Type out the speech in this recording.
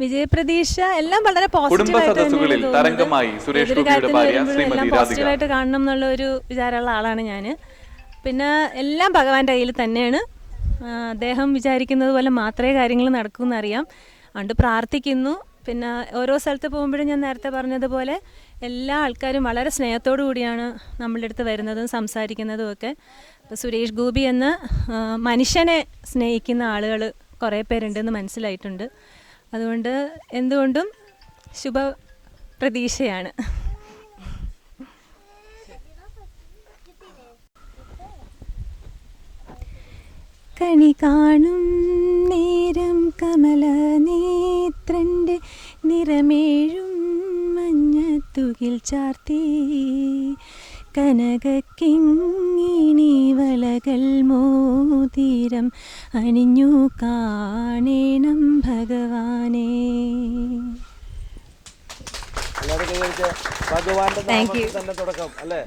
വിജയപ്രതീക്ഷ എല്ലാം വളരെ പോസിറ്റീവായിട്ട് തരംഗമായി സുരേഷ് ഗോപിയുടെ ഭാര്യ ശ്രീമതി പോസിറ്റീവായിട്ട് കാണണം എന്നുള്ള ഒരു വിചാരമുള്ള ആളാണ് ഞാൻ പിന്നെ എല്ലാം ഭഗവാന്റെ കയ്യിൽ തന്നെയാണ്. അദ്ദേഹം വിചാരിക്കുന്നത് പോലെ മാത്രമേ കാര്യങ്ങൾ നടക്കൂ എന്നറിയാം. അതുകൊണ്ട് പ്രാർത്ഥിക്കുന്നു. പിന്നെ ഓരോ സ്ഥലത്ത് പോകുമ്പോഴും ഞാൻ നേരത്തെ പറഞ്ഞതുപോലെ എല്ലാ ആൾക്കാരും വളരെ സ്നേഹത്തോടു കൂടിയാണ് നമ്മളുടെ അടുത്ത് വരുന്നതും സംസാരിക്കുന്നതും ഒക്കെ. ഇപ്പോൾ സുരേഷ് ഗോപി എന്ന മനുഷ്യനെ സ്നേഹിക്കുന്ന ആളുകൾ കുറേ പേരുണ്ടെന്ന് മനസ്സിലായിട്ടുണ്ട്. അതുകൊണ്ട് എന്തുകൊണ്ടും ശുഭ പ്രതീക്ഷയാണ്. കണി കാണും നേരം കമല നേത്രന്റെ നിറമേഴും മഞ്ഞത്തുകിൽ ചാർത്തി. കനകക്കിങ്ങിണി വലകൾ മോതിരം അണിഞ്ഞു കാണേണം എല്ലാവരും കൈവരിച്ച് ഭഗവാന്റെ. തന്നെ തുടക്കം അല്ലേ.